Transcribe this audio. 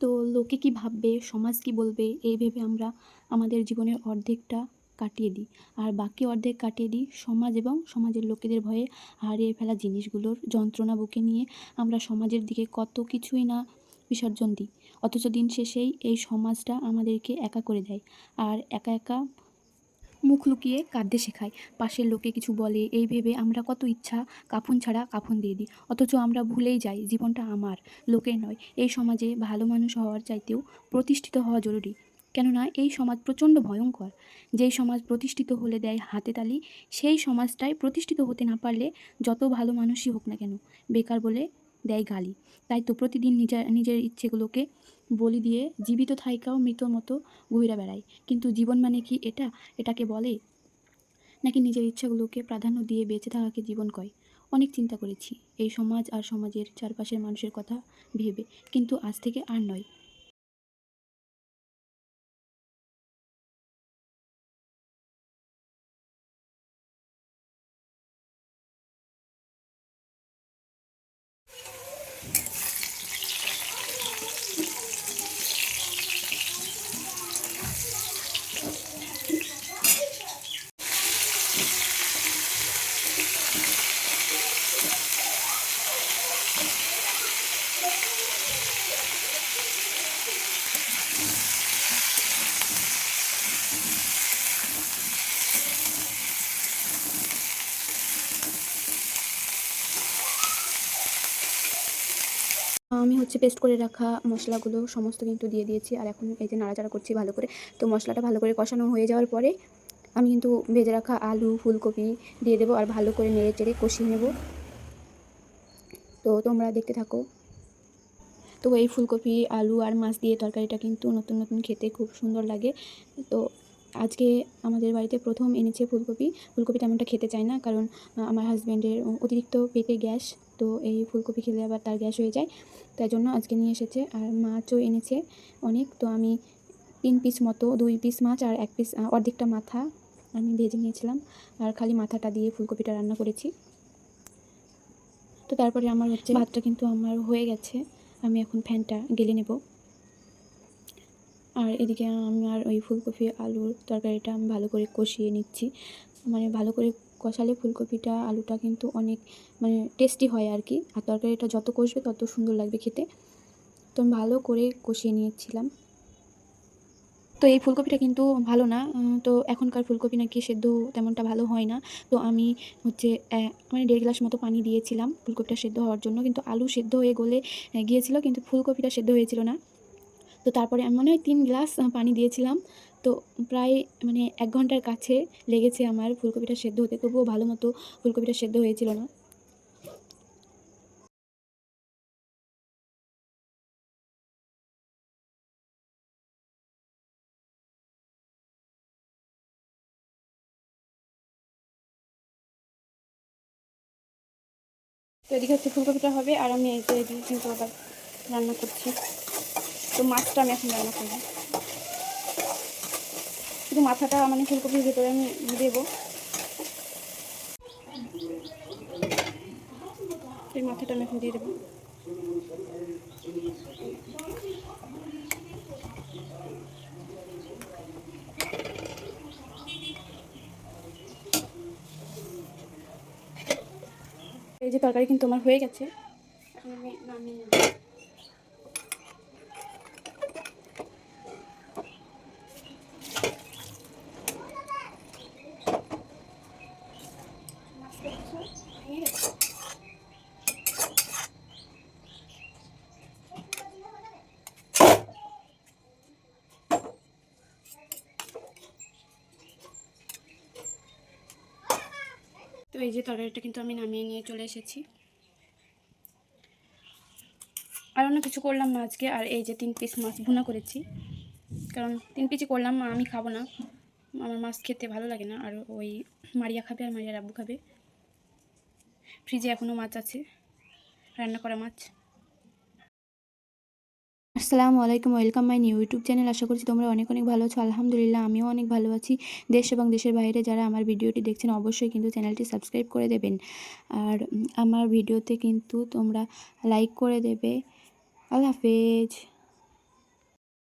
তো লোকে কি ভাববে, সমাজ কি বলবে, এই ভেবে আমরা আমাদের জীবনের অর্ধেকটা কাটিয়ে দিই। আর বাকি অর্ধেক কাটিয়ে দিই সমাজ এবং সমাজের লোকেদের ভয়ে হারিয়ে ফেলা জিনিসগুলোর যন্ত্রণা বুকে নিয়ে আমরা সমাজের দিকে কত কিছুই না বিসর্জন দিই। অথচ দিন শেষেই এই সমাজটা আমাদেরকে একা করে দেয়। আর একা একা মুখ লুকিয়ে কাঁদতে শেখায়। পাশের লোকে কিছু বলে, এই ভেবে আমরা কত ইচ্ছা, কাফন ছাড়া কাফন দিয়ে দিই। অথচ আমরা ভুলেই যাই, জীবনটা আমার, লোকের নয়। এই সমাজে ভালো মানুষ হওয়ার চাইতেও প্রতিষ্ঠিত হওয়া জরুরি। কেননা এই সমাজ প্রচণ্ড ভয়ঙ্কর। যেই সমাজ প্রতিষ্ঠিত হলে দেয় হাতে তালি, সেই সমাজটাই প্রতিষ্ঠিত হতে না পারলে যত ভালো মানুষই হোক না কেন। বেকার বলে দেয় গালি। তাই তো প্রতিদিন নিজের নিজের ইচ্ছেগুলোকে বলি দিয়ে জীবিত থাইকাও মৃত মতো ঘুরে বেড়ায়। কিন্তু জীবন মানে কি এটা? এটাকে বলে নাকি নিজের ইচ্ছাগুলোকে প্রাধান্য দিয়ে বেঁচে থাকাকে জীবন কয়? অনেক চিন্তা করেছি। এই সমাজ আর সমাজের চারপাশের মানুষের কথা ভেবে। কিন্তু আজ থেকে আর নয়। আমি হচ্ছে পেস্ট করে রাখা মশলাগুলো সমস্ত কিন্তু দিয়ে দিয়েছি, আর এখন এই যে নাড়াচাড়া করছি ভালো করে। তো মশলাটা ভালো করে কষানো হয়ে যাওয়ার পরে আমি কিন্তু ভেজে রাখা আলু, ফুলকপি দিয়ে দেবো আর ভালো করে নেড়ে চেড়ে কষিয়ে নেব। তো তোমরা দেখতে থাকো। তো এই ফুলকপি, আলু আর মাছ দিয়ে তরকারিটা কিন্তু নতুন নতুন খেতে খুব সুন্দর লাগে। তো আজকে আমাদের বাড়িতে প্রথম এনেছে ফুলকপি। ফুলকপি তেমনটা খেতে চায় না, কারণ আমার হাজব্যান্ডের অতিরিক্ত পেটে গ্যাস, তো এই ফুলকপি খেলে আবার তার গ্যাস হয়ে যায়। তাই জন্য আজকে নিয়ে এসেছে, আর মাছও এনেছে অনেক। তো আমি তিন পিস মতো, দুই পিস মাছ আর এক পিস অর্ধেকটা মাথা আমি ভেজে নিয়েছিলাম। আর খালি মাথাটা দিয়ে ফুলকপিটা রান্না করেছি। তো তারপরে আমার হচ্ছে ভাতটা কিন্তু আমার হয়ে গেছে। আমি এখন ফ্যানটা গেলে নেব। আর এদিকে আমার ওই ফুলকপি আলুর তরকারিটা আমি ভালো করে কষিয়ে নিচ্ছি। মানে ভালো করে কষালে ফুলকপিটা, আলুটা কিন্তু অনেক মানে টেস্টি হয় আর কি আর তরকারিটা যত কষবে তত সুন্দর লাগবে খেতে। তো আমি ভালো করে কষিয়ে নিয়েছিলাম। তো এই ফুলকপিটা কিন্তু ভালো না। তো এখনকার ফুলকপি নাকি সেদ্ধ তেমনটা ভালো হয় না। তো আমি হচ্ছে মানে দেড় গ্লাস মতো পানি দিয়েছিলাম ফুলকপিটা সেদ্ধ হওয়ার জন্য। কিন্তু আলু সেদ্ধ হয়ে গলে গিয়েছিল। কিন্তু ফুলকপিটা সেদ্ধ হয়েছিল না। তো তারপরে আমি মনে হয় তিন গ্লাস পানি দিয়েছিলাম। তো প্রায় মানে এক ঘণ্টার কাছে লেগেছে আমার ফুলকপিটা সেদ্ধ হতে। তবুও ভালো মতো ফুলকপিটা সেদ্ধ হয়েছিল না। তো এদিকে হচ্ছে ফুলকপিটা হবে, আর আমি এই যে এদিকে কিন্তু আবার রান্না করছি। তো মাছটা আমি এখন রান্না করব। শুধু মাথাটা মানে ফুলকপির ভেতরে আমি দেবো। এই মাথাটা আমি এখন দিয়ে দেবো। এই যে তরকারি কিন্তু আমার হয়ে গেছে। আমি নামিয়ে এই যে তরকারিটা কিন্তু আমি নামিয়ে নিয়ে চলে এসেছি। আর অন্য কিছু করলাম না আজকে, আর এই যে তিন পিস মাছ ভুনা করেছি। কারণ তিন পিসই করলাম আমি খাব না। আমার মাছ খেতে ভালো লাগে না, আর ওই মারিয়া খাবে আর মারিয়া রাব্বু খাবে। ফ্রিজে এখনও মাছ আছে, রান্না করা মাছ। আসসালামু আলাইকুম, welcome my new YouTube channel. আশা করছি তোমরা অনেক অনেক ভালো আছো। আলহামদুলিল্লাহ, আমিও অনেক ভালো আছি। দেশ এবং দেশের বাইরে যারা আমার ভিডিওটি দেখছেন, অবশ্যই কিন্তু চ্যানেলটি সাবস্ক্রাইব করে দেবেন। আর আমার ভিডিওতে কিন্তু তোমরা লাইক করে দেবে। আল্লাহ হাফেজ।